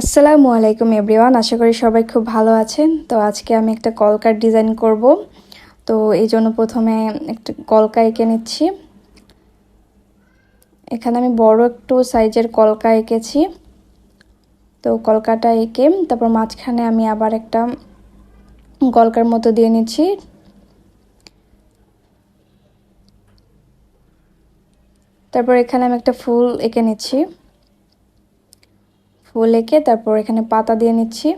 আসসালামু আলাইকুম এভরিওয়ান, আশা করি সবাই খুব ভালো আছেন। তো আজকে আমি একটা কলকার ডিজাইন করব। তো এই জন্য প্রথমে একটা কলকা এঁকে নিচ্ছি। এখানে আমি বড় একটু সাইজের কলকা এঁকেছি। তো কলকাটা এঁকে তারপর মাঝখানে আমি আবার একটা কলকার মতো দিয়ে নিচ্ছি। তারপর এখানে আমি একটা ফুল এঁকে নিচ্ছি। ফুল এঁকে তারপর এখানে পাতা দিয়ে নিচ্ছি।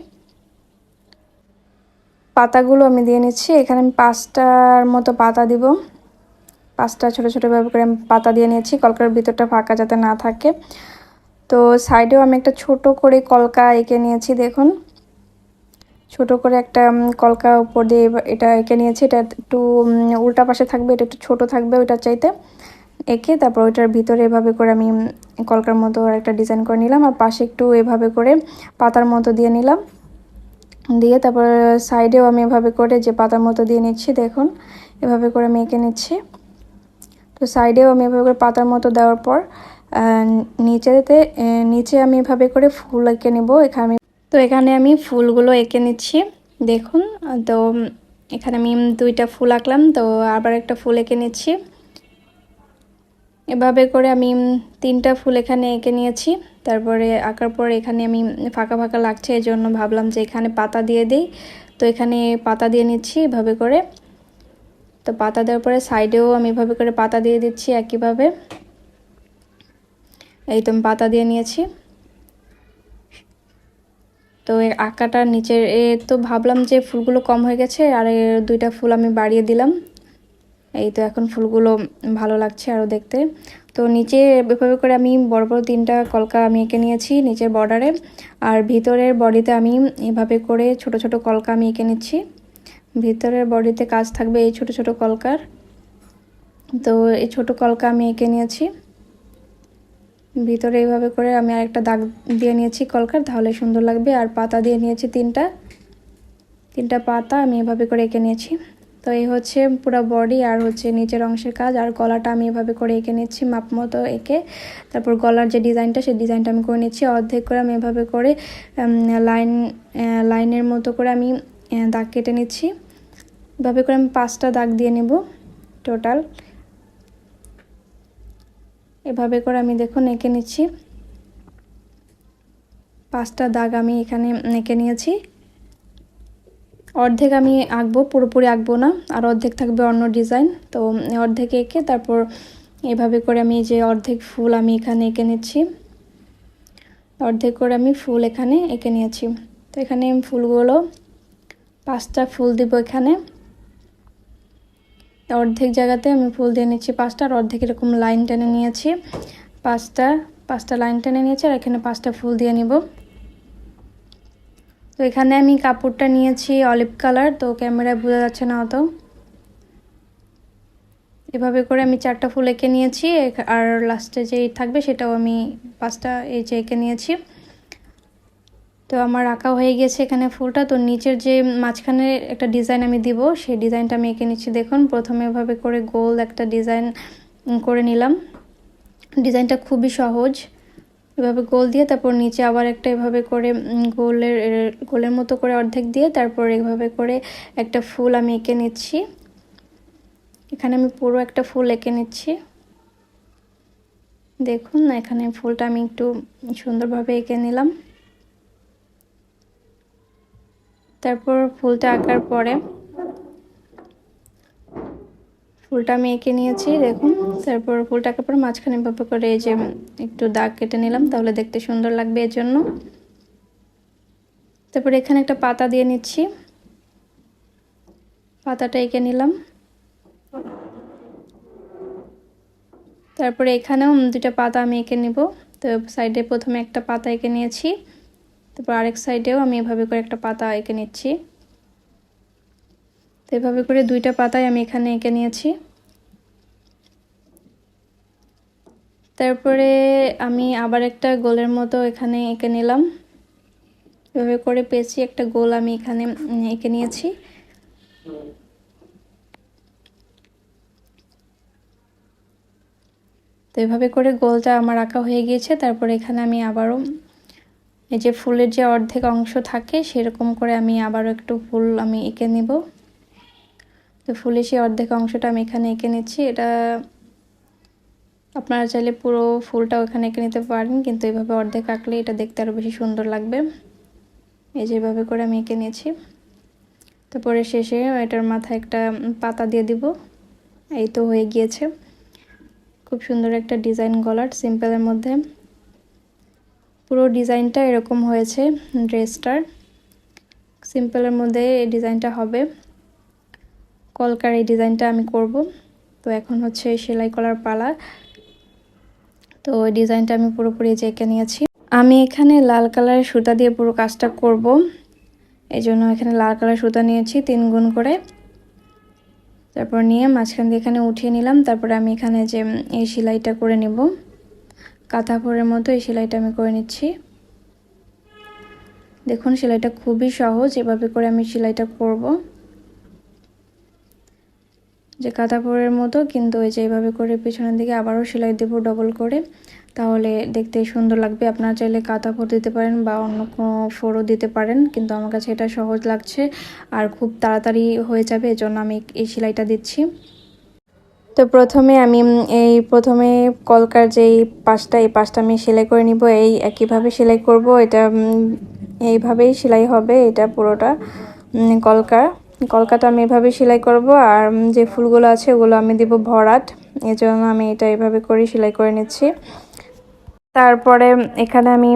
পাতাগুলো আমি দিয়ে নিচ্ছি। এখানে আমি পাঁচটার মতো পাতা দিব। পাঁচটা ছোটো ছোটোভাবে করে আমি পাতা দিয়ে নিয়েছি। কলকার ভিতরটা ফাঁকা যাতে না থাকে। তো সাইডেও আমি একটা ছোট করে কলকা এঁকে নিয়েছি, দেখুন। ছোট করে একটা কলকা উপর দিয়ে এটা এঁকে নিয়েছি। এটা একটু উল্টা পাশে থাকবে, এটা একটু ছোট থাকবে ওইটার চাইতে। এঁকে তারপর ওইটার ভিতরে এভাবে করে আমি কলকার মতো একটা ডিজাইন করে নিলাম আর পাশে একটু এভাবে করে পাতার মতো দিয়ে নিলাম। দিয়ে তারপর সাইডেও আমি এভাবে করে যে পাতার মতো দিয়ে নিচ্ছি, দেখুন, এভাবে করে আমি এঁকে নিচ্ছি। তো সাইডেও আমি এভাবে করে পাতার মতো দেওয়ার পর নিচেতে নিচে আমি এভাবে করে ফুল এঁকে নেব। এখানে তো এখানে আমি ফুলগুলো এঁকে নিচ্ছি, দেখুন। তো, এখানে আমি দুইটা ফুল আঁকলাম, তো আবার একটা ফুল এঁকে নিচ্ছি। এভাবে করে আমি তিনটা ফুল এখানে এঁকে নিয়েছি। তারপরে আঁকার পর এখানে আমি ফাঁকা ফাঁকা লাগছে এই জন্য ভাবলাম যে এখানে পাতা দিয়ে দিই। তো এখানে পাতা দিয়ে নিচ্ছি এভাবে করে। তো পাতা দেওয়ার পরে সাইডেও আমি এভাবে করে পাতা দিয়ে দিচ্ছি একইভাবে। এই তো আমি পাতা দিয়ে নিয়েছি। তো এই আঁকাটার নিচের এ তো ভাবলাম যে ফুলগুলো কম হয়ে গেছে, আর দুইটা ফুল আমি বাড়িয়ে দিলাম। এই তো এখন ফুলগুলো ভালো লাগছে আরও দেখতে। তো নিচে এভাবে করে আমি বড় বড় তিনটা কলকা আমি এঁকে নিয়েছি নিচের বর্ডারে আর ভিতরের বডিতে আমি এভাবে করে ছোট ছোট কলকা আমি এঁকে নিচ্ছি। ভিতরের বডিতে কাজ থাকবে এই ছোট ছোট কলকার। তো এই ছোট কলকা আমি এঁকে নিয়েছি। ভিতরে এইভাবে করে আমি আরেকটা দাগ দিয়ে নিয়েছি কলকার, তাহলে সুন্দর লাগবে। আর পাতা দিয়ে নিয়েছি তিনটা। তিনটা পাতা আমি এভাবে করে এঁকে নিয়েছি। তো এই হচ্ছে পুরো বডি আর হচ্ছে নিচের অংশের কাজ। আর গলাটা আমি এভাবে করে এঁকে নিচ্ছি, মাপ মতো এঁকে। তারপর গলার যে ডিজাইনটা সেই ডিজাইনটা আমি করে নিচ্ছি। অর্ধেক করে আমি এভাবে করে লাইন লাইনের মতো করে আমি দাগ কেটে নিচ্ছি। এভাবে করে আমি পাঁচটা দাগ দিয়ে নেব টোটাল এভাবে করে আমি দেখুন এঁকে নিচ্ছি। পাঁচটা দাগ আমি এখানে এঁকে নিয়েছি। অর্ধেক আমি আঁকবো, পুরোপুরি আঁকবো না, আর অর্ধেক থাকবে অন্য ডিজাইন। তো অর্ধেক এঁকে তারপর এভাবে করে আমি যে অর্ধেক ফুল আমি এখানে এঁকে নিচ্ছি, অর্ধেক করে আমি ফুল এখানে এঁকে নিয়েছি। তো এখানে ফুলগুলো, পাঁচটা ফুল দিব এখানে। অর্ধেক জায়গাতে আমি ফুল দিয়ে নিচ্ছি পাঁচটা, আর অর্ধেক এরকম লাইন টেনে নিয়েছি। পাঁচটা পাঁচটা লাইন টেনে নিয়েছি, আর এখানে পাঁচটা ফুল দিয়ে নিব। তো এখানে আমি কাপড়টা নিয়েছি অলিভ কালার তো ক্যামেরায় বোঝা যাচ্ছে না অত। এভাবে করে আমি চারটা ফুল এঁকে নিয়েছি আর লাস্টে যেই থাকবে সেটাও আমি পাঁচটা এই যে এঁকে নিয়েছি। তো আমার আঁকা হয়ে গেছে এখানে ফুলটা, তো নিচের যে মাঝখানে একটা ডিজাইন আমি দিব, সেই ডিজাইনটা আমি এঁকে নিচ্ছি। দেখুন, প্রথমে এভাবে করে গোল একটা ডিজাইন করে নিলাম। ডিজাইনটা খুবই সহজ। এভাবে গোল দিয়ে তারপর নিচে আবার একটা এভাবে করে গোলের গোলের মতো করে অর্ধেক দিয়ে তারপর এভাবে করে একটা ফুল আমি এঁকে নিচ্ছি। এখানে আমি পুরো একটা ফুল এঁকে নিচ্ছি। দেখুন, এখানে ফুলটা আমি একটু সুন্দরভাবে এঁকে নিলাম। তারপর ফুলটা আঁকার পরে ফুলটা আমি এঁকে নিয়েছি, দেখুন। তারপর ফুলটা পর মাঝখানে ভাবে করে এই যে একটু দাগ কেটে নিলাম, তাহলে দেখতে সুন্দর লাগবে এর জন্য। তারপর এখানে একটা পাতা দিয়ে নিচ্ছি। পাতাটা এঁকে নিলাম। তারপরে এখানেও দুটা পাতা আমি এঁকে নিব। তো সাইডে প্রথমে একটা পাতা এঁকে নিয়েছি, তারপর আরেক সাইডেও আমি এভাবে করে একটা পাতা এঁকে নিচ্ছি। তো এভাবে করে দুইটা পাতায় আমি এখানে এঁকে নিয়েছি। তারপরে আমি আবার একটা গোলের মতো এখানে এঁকে নিলাম। এভাবে করে পেয়েছি একটা গোল আমি এখানে এঁকে নিয়েছি। তো এভাবে করে গোলটা আমার আঁকা হয়ে গিয়েছে। তারপরে এখানে আমি আবারও এই যে ফুলের যে অর্ধেক অংশ থাকে, সেরকম করে আমি আবারও একটু ফুল আমি এঁকে নিব। তো ফুলের সেই অর্ধেক অংশটা আমি এখানে এঁকে নিচ্ছি। এটা আপনারা চাইলে পুরো ফুলটা এখানে এঁকে নিতে পারেন, কিন্তু এভাবে অর্ধেক আঁকলে এটা দেখতে আরও বেশি সুন্দর লাগবে। এই যেভাবে করে আমি এঁকে নিয়েছি। তারপরে শেষে এটার মাথায় একটা পাতা দিয়ে দিব। এই তো হয়ে গিয়েছে। খুব সুন্দর একটা ডিজাইন গলার, সিম্পলের মধ্যে। পুরো ডিজাইনটা এরকম হয়েছে ড্রেসটার। সিম্পলের মধ্যে এই ডিজাইনটা হবে। কলকার এই ডিজাইনটা আমি করব। তো এখন হচ্ছে সেলাই করার পালা। তো ওই ডিজাইনটা আমি পুরোপুরি জেঁকে নিয়েছি। আমি এখানে লাল কালারের সুতা দিয়ে পুরো কাজটা করব। এই জন্য এখানে লাল কালার সুতা নিয়েছি তিন গুণ করে। তারপর নিয়ে মাঝখান দিয়ে এখানে উঠিয়ে নিলাম। তারপরে আমি এখানে যে এই সেলাইটা করে নিব। কাঁথাপোরের মতো এই সেলাইটা আমি করে নিচ্ছি। দেখুন সেলাইটা খুবই সহজ। এভাবে করে আমি সেলাইটা করব। যে কাঁথাপোরের মতো, কিন্তু ওই যে এইভাবে করে পিছনের দিকে আবারও সেলাই দেবো ডবল করে। তাহলে দেখতে সুন্দর লাগবে। আপনারা চাইলে কাঁথা দিতে পারেন বা অন্য কোনো ফোরও দিতে পারেন, কিন্তু আমার কাছে এটা সহজ লাগছে আর খুব তাড়াতাড়ি হয়ে যাবে, এজন্য আমি এই সেলাইটা দিচ্ছি। তো প্রথমে আমি এই প্রথমে কলকার যেই পাশটা, এই পাশটা আমি সেলাই করে নিব। এই একইভাবে সেলাই করব। এটা এইভাবেই সেলাই হবে, এটা পুরোটা কলকার। কলকাটা আমি এভাবে সেলাই করব, আর যে ফুলগুলো আছে ওগুলো আমি দিব ভরাট। এজন্য আমি এটা এভাবে করে সেলাই করে নিচ্ছি। তারপরে এখানে আমি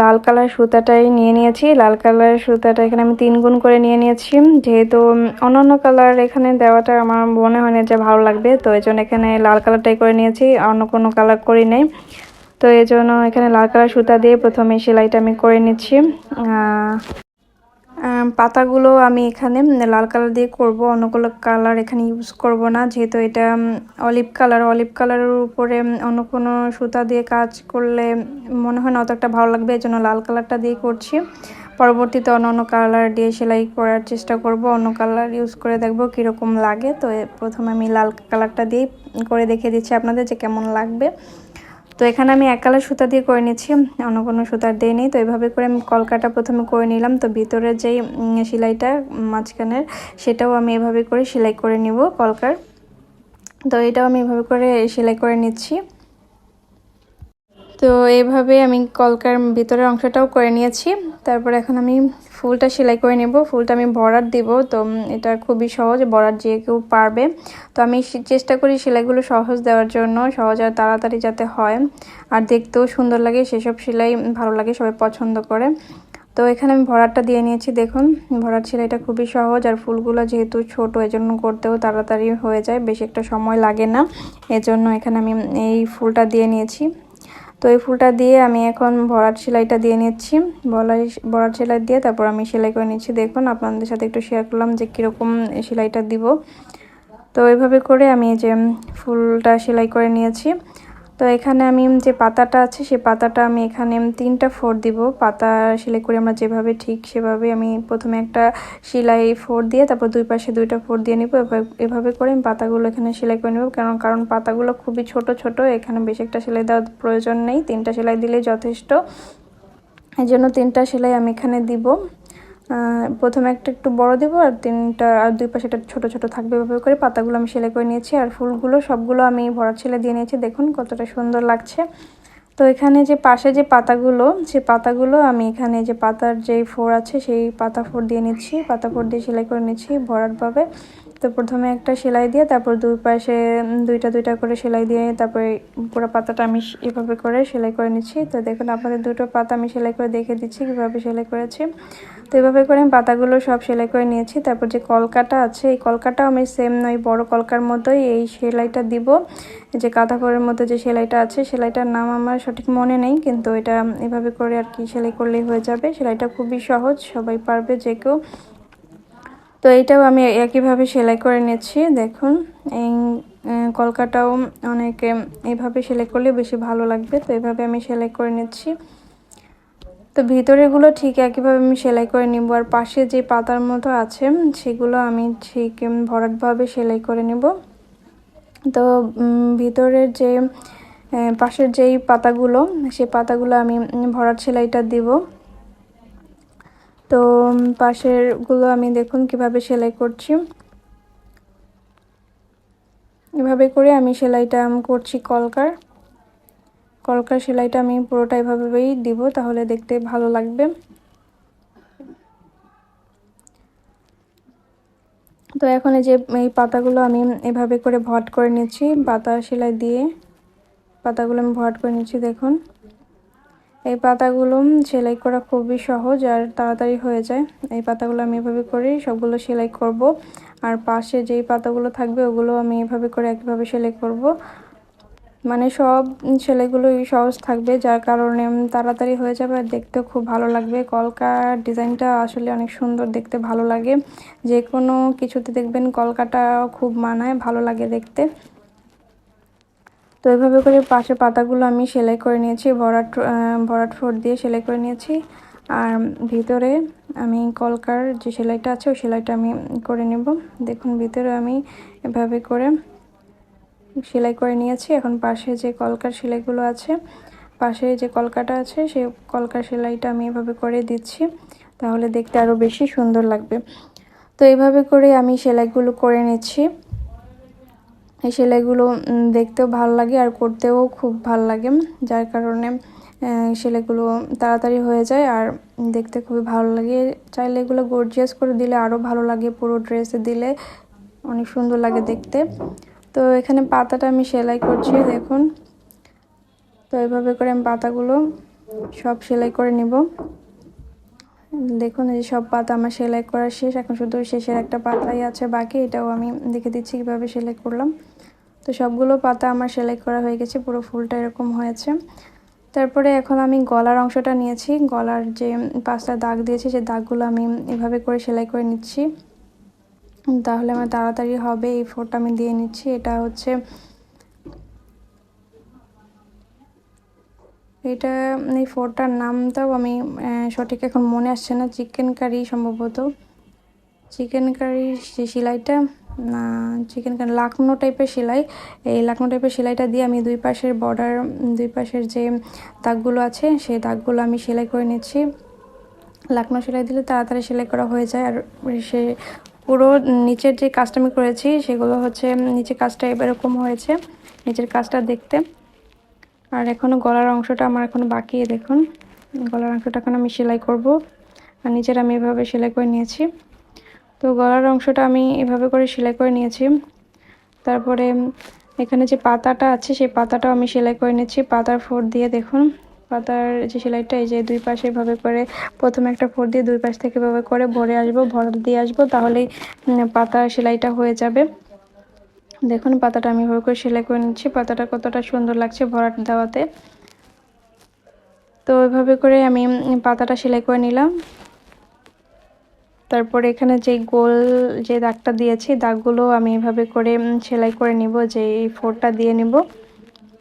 লাল কালার সুতাটাই নিয়ে নিয়েছি। লাল কালার সুতাটা এখানে আমি তিন গুণ করে নিয়ে নিয়েছি। যেহেতু অন্যান্য কালার এখানে দেওয়াটা আমার মনে হয় না যে ভালো লাগবে, তো এই জন্য এখানে লাল কালারটাই করে নিয়েছি, অন্য কোনো কালার করি নেই। তো এই জন্য এখানে লাল কালার সুতা দিয়ে প্রথমে সেলাইটা আমি করে নিচ্ছি। পাতাগুলো আমি এখানে লাল কালার দিয়ে করব, অন্য কোনো কালার এখানে ইউজ করব না, যেহেতু এটা অলিভ কালার অলিভ কালারের উপরে অন্য কোনো সুতা দিয়ে কাজ করলে মনে হয় না অত একটা ভালো লাগবে এই জন্য লাল কালারটা দিয়ে করছি। পরবর্তীতে অন্য অন্য কালার দিয়ে সেলাই করার চেষ্টা করব, অন্য কালার ইউজ করে দেখব কীরকম লাগে। তো প্রথমে আমি লাল কালারটা দিয়েই করে দেখিয়ে দিচ্ছি আপনাদের যে কেমন লাগবে। তো এখানে আমি এক কালার সুতা দিয়ে করে নিচ্ছি অন্য কোনো সুতার দিয়ে নিই তো এভাবে করে আমি কলকাটা প্রথমে করে নিলাম। তো ভিতরে যেই সেলাইটা, মাঝখানের, সেটাও আমি এভাবে করে সেলাই করে নিব কলকার। তো এটাও আমি এভাবে করে সেলাই করে নিচ্ছি। তো এভাবে আমি কলকার ভিতরের অংশটাও করে নিয়েছি। তারপর এখন আমি ফুলটা সেলাই করে নেব। ফুলটা আমি বর্ডার দিব, তো এটা খুবই সহজ বর্ডার যে কেউ পারবে। তো আমি চেষ্টা করি সেলাইগুলো সহজ দেওয়ার জন্য, সহজ আর তাড়াতাড়ি যাতে হয়। আর দেখতেও সুন্দর লাগে, সেসব সেলাই ভালো লাগে, সবাই পছন্দ করে। তো এখানে আমি ভরাটটা দিয়ে নিয়েছি, দেখুন। ভরাট সেলাইটা খুবই সহজ, আর ফুলগুলো যেহেতু ছোট, এজন্য করতেও তাড়াতাড়ি হয়ে যায়, বেশি একটা সময় লাগে না। এজন্য এখানে আমি এই ফুলটা দিয়ে নিয়েছি। তো এই ফুলটা দিয়ে আমি এখন ভরাট সেলাইটা দিয়ে নিচ্ছি। বলাই ভরাট সেলাই দিয়ে তারপর আমি সেলাই করে নিচ্ছি। দেখুন, আপনাদের সাথে একটু শেয়ার করলাম যে কীরকম সেলাইটা দিব। তো এইভাবে করে আমি যে ফুলটা সেলাই করে নিয়েছি। তো এখানে আমি যে পাতাটা আছে, সে পাতাটা আমি এখানে তিনটা ফোর দিব। পাতা সেলাই করে আমরা যেভাবে ঠিক সেভাবে আমি প্রথমে একটা সেলাই ফোর দিয়ে তারপর দুই পাশে দুইটা ফোর দিয়ে নিব। এভাবে করে আমি পাতাগুলো এখানে সেলাই করে নেব। কারণ কারণ পাতাগুলো খুবই ছোট ছোট। এখানে বেশি একটা সেলাই দেওয়ার প্রয়োজন নেই। তিনটা সেলাই দিলেই যথেষ্ট। এই জন্য তিনটা সেলাই আমি এখানে দিব। প্রথমে একটা একটু বড় দেবো, আর তিনটা, আর দুই পাশে একটা ছোটো ছোটো থাকবে এভাবে করে। পাতাগুলো আমি সেলাই করে নিয়েছি, আর ফুলগুলো সবগুলো আমি ভরা ছেলে দিয়ে নিয়েছি। দেখুন কতটা সুন্দর লাগছে। তো এখানে যে পাশে যে পাতাগুলো, সে পাতাগুলো আমি এখানে যে পাতার যে ফোর আছে, সেই পাতা ফোর দিয়ে নিচ্ছি। পাতা ফোর দিয়ে সেলাই করে নিচ্ছি ভরাটভাবে। তো প্রথমে একটা সেলাই দিয়ে তারপর দুই পাশে দুইটা দুইটা করে সেলাই দিয়ে তারপরে পুরো পাতাটা আমি এভাবে করে সেলাই করে নিচ্ছি। তো দেখুন, আপনাদের দুটো পাতা আমি সেলাই করে দেখে দিচ্ছি কীভাবে সেলাই করেছি। তো এভাবে করে আমি পাতাগুলো সব সেলাই করে নিয়েছি। তারপর যে কলকাটা আছে, এই কলকাটাও আমি সেম ওই বড় কলকার মতোই এই সেলাইটা দিব। যে কাঁথাকরের মতো যে সেলাইটা আছে, সেলাইটার নাম আমার সঠিক মনে নেই, কিন্তু এটা এভাবে করে আর কি সেলাই করলেই হয়ে যাবে। সেলাইটা খুবই সহজ, সবাই পারবে যে কেউ। তো এইটাও আমি একইভাবে সেলাই করে নিচ্ছি, দেখুন। এই কলকাটাও অনেকে এইভাবে সেলাই করলে বেশি ভালো লাগবে, তো এইভাবে আমি সেলাই করে নিচ্ছি। তো ভিতরেগুলো ঠিক একইভাবে আমি সেলাই করে নিব, আর পাশে যে পাতার মতো আছে, সেগুলো আমি ঠিক ভরাটভাবে সেলাই করে নেব। তো ভিতরের যে পাশের যেই পাতাগুলো সেই পাতাগুলো আমি ভরাট সেলাইটা দিব। তো পাশেরগুলো আমি দেখুন কীভাবে সেলাই করছি। এভাবে করে আমি সেলাইটা করছি কলকার। কলকার সেলাইটা আমি পুরোটা এভাবেই দিব, তাহলে দেখতে ভালো লাগবে। তো এখন এই যে, এই পাতাগুলো আমি এভাবে করে ভট করে নিচ্ছি, পাতা সেলাই দিয়ে। পাতাগুলো আমি ভট করে নিচ্ছি, দেখুন। এই পাতাগুলো সেলাই করা খুবই সহজ আর তাড়াতাড়ি হয়ে যায়। এই পাতাগুলো আমি এভাবে করে সবগুলো সেলাই করব। আর পাশে যেই পাতাগুলো থাকবে ওগুলো আমি এভাবে করে একইভাবে সেলাই করব। মানে সব সেলাইগুলোই সহজ থাকবে, যার কারণে তাড়াতাড়ি হয়ে যাবে আর দেখতেও খুব ভালো লাগবে। কলকার ডিজাইনটা আসলে অনেক সুন্দর দেখতে, ভালো লাগে। যে কোনো কিছুতে দেখবেন কলকাটা খুব মানায়, ভালো লাগে দেখতে। তো এইভাবে করে পাশে পাতাগুলো আমি সেলাই করে নিয়েছি ভরাট ভরাট ফোর দিয়ে সেলাই করে নিয়েছি। আর ভিতরে আমি কলকার যে সেলাইটা আছে, ওই সেলাইটা আমি করে নেব। দেখুন, ভিতরে আমি এভাবে করে সেলাই করে নিয়েছি। এখন পাশে যে কলকার সেলাইগুলো আছে, পাশে যে কলকাটা আছে, সে কলকার সেলাইটা আমি এভাবে করে দিচ্ছি, তাহলে দেখতে আরও বেশি সুন্দর লাগবে। তো এইভাবে করে আমি সেলাইগুলো করে নিচ্ছি। এই সেলাইগুলো দেখতেও ভালো লাগে আর করতেও খুব ভালো লাগে। যার কারণে সেলাইগুলো তাড়াতাড়ি হয়ে যায় আর দেখতে খুবই ভালো লাগে। চাইলে এগুলো গর্জিয়াস করে দিলে আরও ভালো লাগে, পুরো ড্রেসে দিলে অনেক সুন্দর লাগে দেখতে। তো এখানে পাতাটা আমি সেলাই করছি, দেখুন। তো এভাবে করে আমি পাতাগুলো সব সেলাই করে নিব। দেখুন, এই সব পাতা আমার সেলাই করা শেষ। এখন শুধু শেষের একটা পাতাই আছে বাকি, এটাও আমি দেখে দিচ্ছি কীভাবে সেলাই করলাম। তো সবগুলো পাতা আমার সেলাই করা হয়ে গেছে, পুরো ফুলটা এরকম হয়েছে। তারপরে এখন আমি গলার অংশটা নিয়েছি, গলার যে পাঁচটা দাগ দিয়েছি সেই দাগগুলো আমি এভাবে করে সেলাই করে নিচ্ছি। তাহলে আমার তাড়াতাড়ি হবে, এই ফোরটা আমি দিয়ে নিচ্ছি, এটা হচ্ছে এটা, এই ফোরটার নামটাও আমি সঠিক এখন মনে আসছে না, চিকেন কারি সম্ভবত। চিকেন কারি যে সেলাইটা না চিকেন কারি লাকনো টাইপের সেলাই। এই লাকনো টাইপের সেলাইটা দিয়ে আমি দুই পাশের বর্ডার দুই পাশের যে দাগগুলো আছে, সেই দাগগুলো আমি সেলাই করে নিচ্ছি। লাকনো সেলাই দিলে তাড়াতাড়ি সেলাই করা হয়ে যায়। আর সে পুরো নিচের যে কাজটা আমি করেছি, সেগুলো হচ্ছে নিচের কাজটা এরকম হয়েছে, নিচের কাজটা দেখতে। আর এখনও গলার অংশটা আমার এখনও বাকি দেখুন। গলার অংশটা এখন আমি সেলাই করব। আর নিচের আমি এভাবে সেলাই করে নিয়েছি। তো গলার অংশটা আমি এভাবে করে সেলাই করে নিয়েছি। তারপরে এখানে যে পাতাটা আছে, সেই পাতাটাও আমি সেলাই করে নিয়েছি পাতার ফোর দিয়ে দেখুন, পাতার যে সেলাইটা, এই যে দুই পাশে এভাবে করে, প্রথমে একটা ফোর দিয়ে দুই পাশ থেকে এভাবে করে ভরে আসব ভর দিয়ে আসব, তাহলেই পাতার সেলাইটা হয়ে যাবে। দেখুন, পাতাটা আমি এভাবে করে সেলাই করে নিচ্ছি। পাতাটা কতটা সুন্দর লাগছে ভরাট দেওয়াতে। তো এভাবে করে আমি পাতাটা সেলাই করে নিলাম। তারপরে এখানে যে গোল, যে দাগটা দিয়েছি, দাগগুলো আমি এভাবে করে সেলাই করে নিব, যে এই ফোরটা দিয়ে নিব।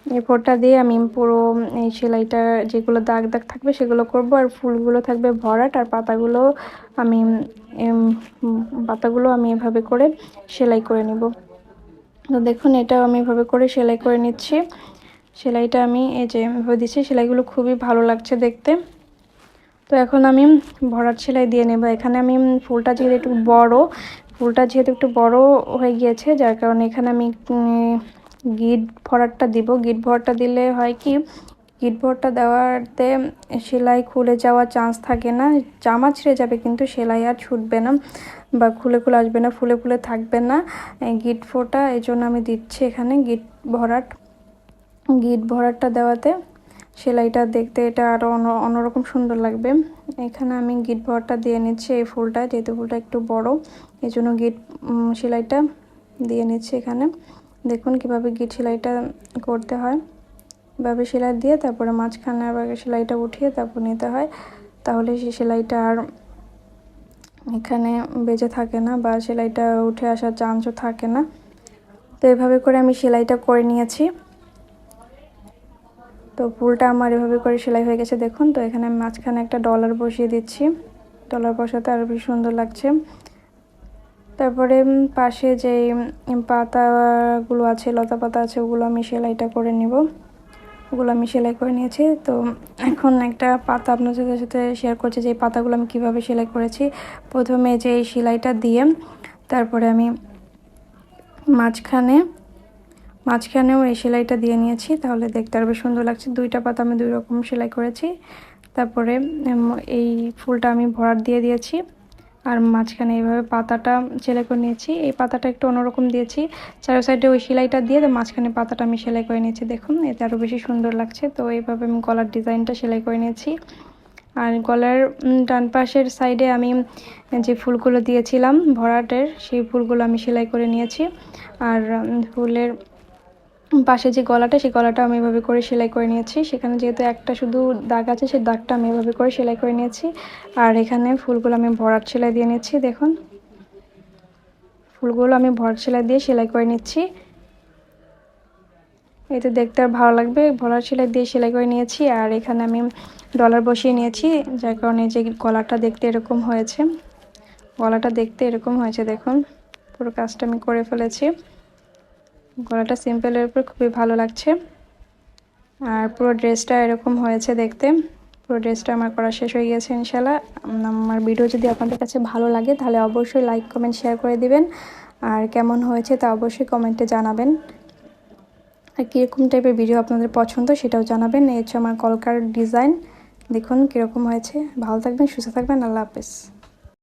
এই ফোরটা দিয়ে আমি পুরো এই সেলাইটা, যেগুলো দাগ দাগ থাকবে সেগুলো করব, আর ফুলগুলো থাকবে ভরাট, আর পাতাগুলো আমি পাতাগুলো আমি এভাবে করে সেলাই করে নিব। তো দেখুন, এটাও আমি এভাবে করে সেলাই করে নিচ্ছি। সেলাইটা আমি, এই যে এভাবে দিচ্ছি, সেলাইগুলো খুবই ভালো লাগছে দেখতে। তো এখন আমি ভরাট সেলাই দিয়ে নেব। এখানে আমি ফুলটা যেহেতু একটু বড়, ফুলটা যেহেতু একটু বড় হয়ে গিয়েছে, যার কারণে এখানে আমি গিট ভরাটটা দিব। গিট ভরাটটা দিলে হয় কি, গিট ভরটা দেওয়াতে সেলাই খুলে যাওয়ার চান্স থাকে না। জামা ছিঁড়ে যাবে কিন্তু সেলাই আর ছুটবে না বা খুলে খুলে আসবে না, ফুলে ফুলে থাকবে না। গিট ফোটা, এই জন্য আমি দিচ্ছি এখানে গিট ভরাট। গিট ভরাটটা দেওয়াতে সেলাইটা দেখতে এটা আরও অন্য, অন্যরকম সুন্দর লাগবে। এখানে আমি গিট ভরাটটা দিয়ে নিচ্ছি এই ফুলটা, যেহেতু ফুলটা একটু বড় এই জন্য গিট সেলাইটা দিয়ে নিচ্ছি এখানে। দেখুন কীভাবে গিট সেলাইটা করতে হয়। এভাবে সেলাই দিয়ে তারপরে মাঝখানে আবার সেলাইটা উঠিয়ে তারপর নিতে হয়। তাহলে সেই সেলাইটা আর এখানে বেজে থাকে না বা সেলাইটা উঠে আসার চান্সও থাকে না। তো এভাবে করে আমি সেলাইটা করে নিয়েছি। তো ফুলটা আমার এভাবে করে সেলাই হয়ে গেছে, দেখুন। তো এখানে আমি মাঝখানে একটা ডলার বসিয়ে দিচ্ছি। ডলার বসাতে আরও বেশি সুন্দর লাগছে। তারপরে পাশে যে পাতাগুলো আছে, লতা পাতা আছে, ওগুলো আমি সেলাইটা করে নিব। ওগুলো আমি সেলাই করে নিয়েছি। তো এখন একটা পাতা আপনাদের সাথে শেয়ার করছি যে, এই পাতাগুলো আমি কীভাবে সেলাই করেছি। প্রথমে যে, এই সেলাইটা দিয়ে, তারপরে আমি মাঝখানে মাঝখানেও এই সেলাইটা দিয়ে নিয়েছি, তাহলে দেখতে আরও সুন্দর লাগছে। দুইটা পাতা আমি দুই রকম সেলাই করেছি। তারপরে এই ফুলটা আমি ভরাট দিয়ে দিয়েছি, আর মাঝখানে এইভাবে পাতাটা সেলাই করে নিয়েছি। এই পাতাটা একটু অন্যরকম দিয়েছি, চারো সাইডে ওই সেলাইটা দিয়ে মাঝখানে পাতাটা আমি সেলাই করে নিয়েছি। দেখুন, এতে আরও বেশি সুন্দর লাগছে। তো এইভাবে আমি গলার ডিজাইনটা সেলাই করে নিয়েছি। আর গলার ডান পাশের সাইডে আমি যে ফুলগুলো দিয়েছিলাম ভরাটের, সেই ফুলগুলো আমি সেলাই করে নিয়েছি। আর ফুলের পাশে যে গলাটা সেই গলাটা আমি এভাবে করে সেলাই করে নিয়েছি। সেখানে যেহেতু একটা শুধু দাগ আছে সেই দাগটা আমি এভাবে করে সেলাই করে নিয়েছি। আর এখানে ফুলগুলো আমি ভরাট সেলাই দিয়ে নিচ্ছি দেখুন। ফুলগুলো আমি ভরাট সেলাই দিয়ে সেলাই করে নিচ্ছি। এতে দেখতে আর ভালো লাগবে, ভরাট সেলাই দিয়ে সেলাই করে নিয়েছি। আর এখানে আমি ডলার বসিয়ে নিয়েছি, যার কারণে যে গলাটা দেখতে এরকম হয়েছে। গলাটা দেখতে এরকম হয়েছে, দেখুন। পুরো কাজটা আমি করে ফেলেছি। গলাটা সিম্পলের উপর খুবই ভালো লাগছে। আর পুরো ড্রেসটা এরকম হয়েছে দেখতে। পুরো ড্রেসটা আমার করা শেষ হয়ে গেছে ইনশাল্লাহ আমার ভিডিও যদি আপনাদের কাছে ভালো লাগে, তাহলে অবশ্যই লাইক কমেন্ট শেয়ার করে দিবেন। আর কেমন হয়েছে তা অবশ্যই কমেন্টে জানাবেন। আর কীরকম টাইপের ভিডিও আপনাদের পছন্দ সেটাও জানাবেন। এই হচ্ছে আমার কলকার ডিজাইন দেখুন কীরকম হয়েছে। ভালো থাকবেন, সুস্থ থাকবেন। আল্লাহ হাফেজ।